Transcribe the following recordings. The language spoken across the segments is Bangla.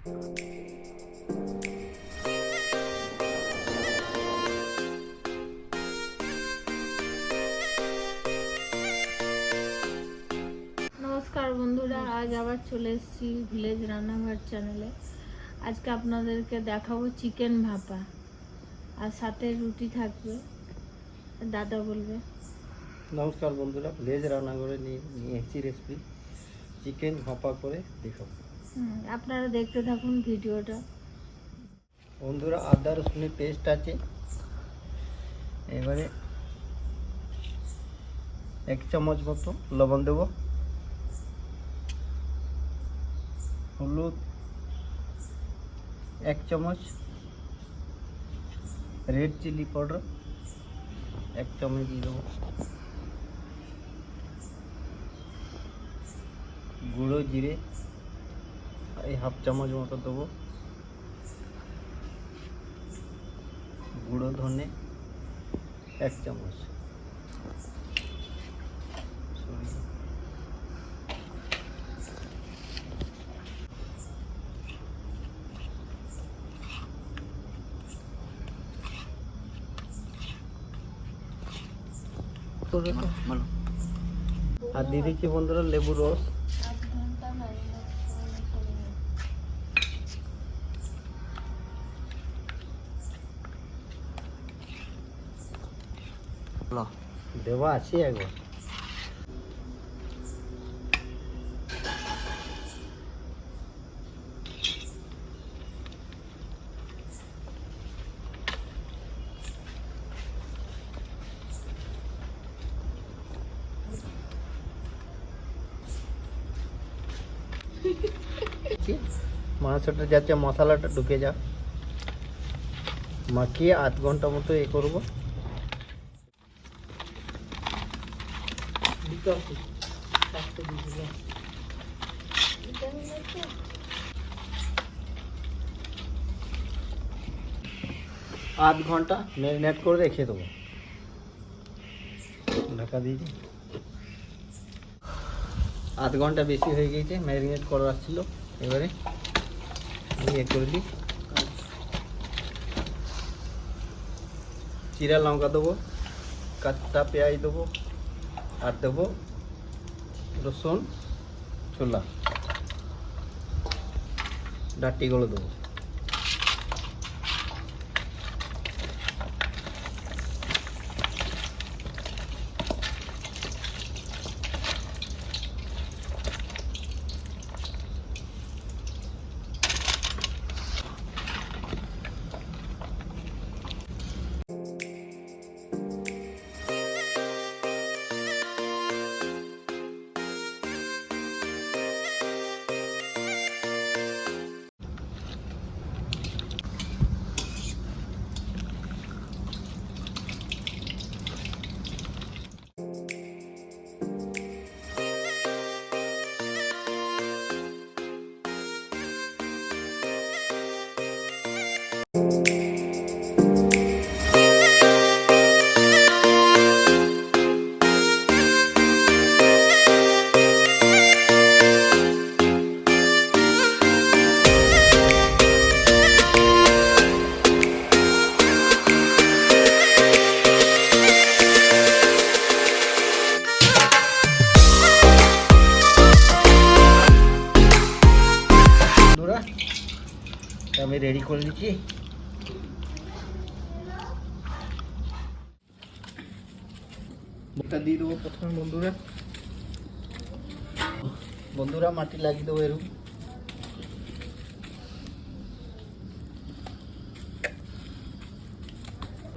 নমস্কার বন্ধুরা, আজ আবার চলে এসেছি ভিলেজ রান্নাঘর চ্যানেলে আজকে আপনাদেরকে দেখাবো চিকেন ভাপা। আর সাথে রুটি থাকবে। দাদা বলবে। নমস্কার বন্ধুরা ভেজ রান্নাঘরে নিয়ে নিয়ে এসেছি রেসিপি চিকেন ভাপা করে দেখাবো। আপনারা দেখতে থাকুন ভিডিওটা। বন্ধুরা, আদা, রসুনের পেস্ট আছে। এবারে এক চামচ মতো লবণ দেবো। হলুদ এক চামচ রেড চিলি পাউডার এক চামচ দিয়ে দেবো। গুঁড়ো, জিরে এই হাফ চামচ মতো দেবো। গুঁড়ো ধনে এক চামচ. আর দিয়ে দিচ্ছি বন্ধুরা লেবু রস? দেওয়া আছে একবার মাংসটা যাচ্ছে মশলাটা ঢুকে যা মাখিয়ে আধ ঘণ্টা মতো এ করব। আধ ঘণ্টা ম্যারিনেট করে রেখে দেবো। ঢাকা দিয়ে। আধ ঘণ্টা বেশি হয়ে গিয়েছে, ম্যারিনেট করা ছিল। এবারে ইয়ে করে দিই। চিরা লঙ্কা দেবো কাঁচা পেঁয়াজ দেবো। আর দেব রসুন ছোলা। ডাটিগুলো দেবো। রেডি করে দিচ্ছি দিয়ে দেবো প্রথমে বন্ধুরা। বন্ধুরা, মাটি লাগিয়ে দেবো এরকম।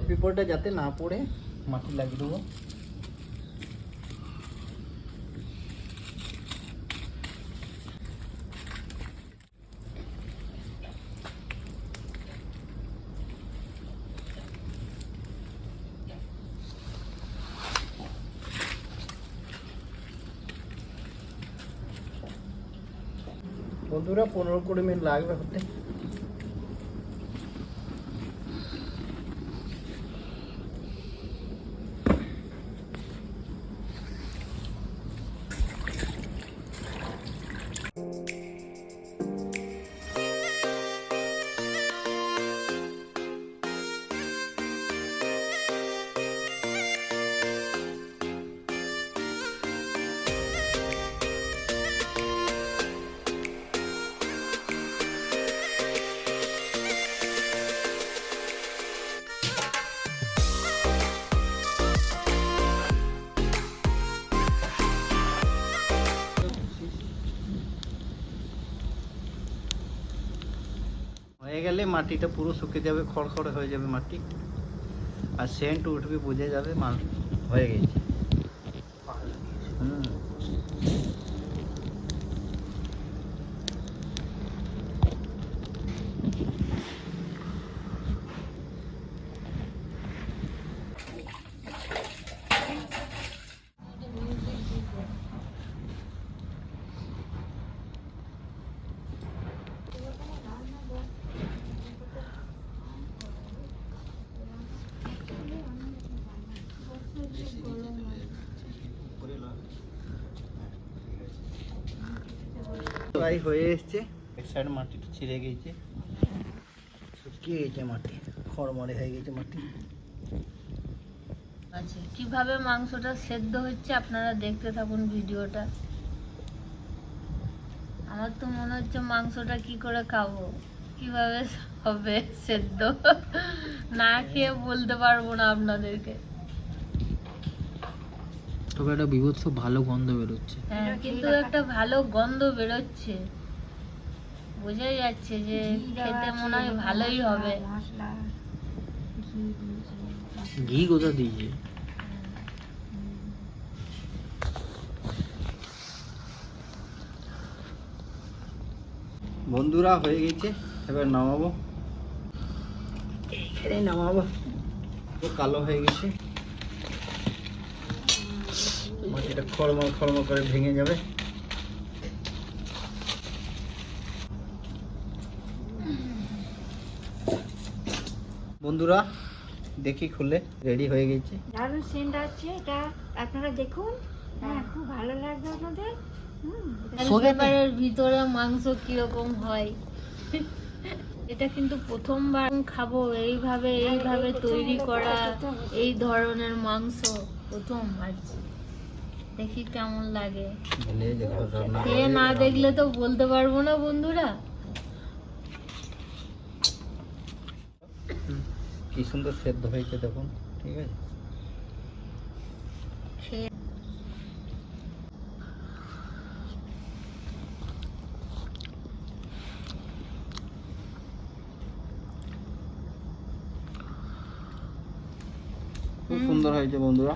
পেপারটা যাতে না পড়ে, মাটি লাগিয়ে দেবো। বন্ধুরা পনেরো কুড়ি মিনিট লাগবে হতে। মাটিটা পুরো শুকিয়ে যাবে, খড়খড়ে হয়ে যাবে মাটি। আর সেন্ট উঠবে বুঝে যাবে মাল হয়ে গেছে। হুম। প্রায় হয়ে এসছে। এক সাইড মাটিটা ছিঁড়ে গেছে। শুকিয়ে গেছে মাটি খড়মড়ে হয়ে গেছে মাটি। আছে কীভাবে মাংসটা সেদ্ধ হচ্ছে আপনারা দেখতে থাকুন ভিডিওটা। আমার তো মনে হচ্ছে মাংসটা কি করে খাব? কীভাবে হবে সেদ্ধ? না খেয়ে বলতে পারব না আপনাদেরকে। তবে একটা বিভৎস ভালো গন্ধ বেরোচ্ছে। হ্যাঁ কিন্তু একটা ভালো গন্ধ বেরোচ্ছে। বোঝাই যাচ্ছে যে খেতে মনে হয় ভালোই হবে। ঘি কোথা দিয়েছে? বন্ধুরা হয়ে গেছে। এবার নামাবো। এইখানে নামাবো। কালো হয়ে গেছে। মাটিটা খড়মড় খড়মড় করে ভেঙে যাবে। বন্ধুরা দেখি খুলে রেডি হয়ে গেছে। দারুণ সেন্ট আছে এটা আপনারা দেখুন। হ্যাঁ খুব ভালো লাগবে আপনাদের। হুম ভিতরে মাংস কীরকম হয়। এটা কিন্তু প্রথমবার খাব এইভাবে এইভাবে তৈরি করা এই ধরনের মাংস প্রথম আজ দেখি কেমন লাগে। খেয়ে না দেখলে তো বলতে পারব না বন্ধুরা। কি সুন্দর সেদ্ধ হয়েছে দেখুন ঠিক আছে? খুব সুন্দর হয়েছে বন্ধুরা।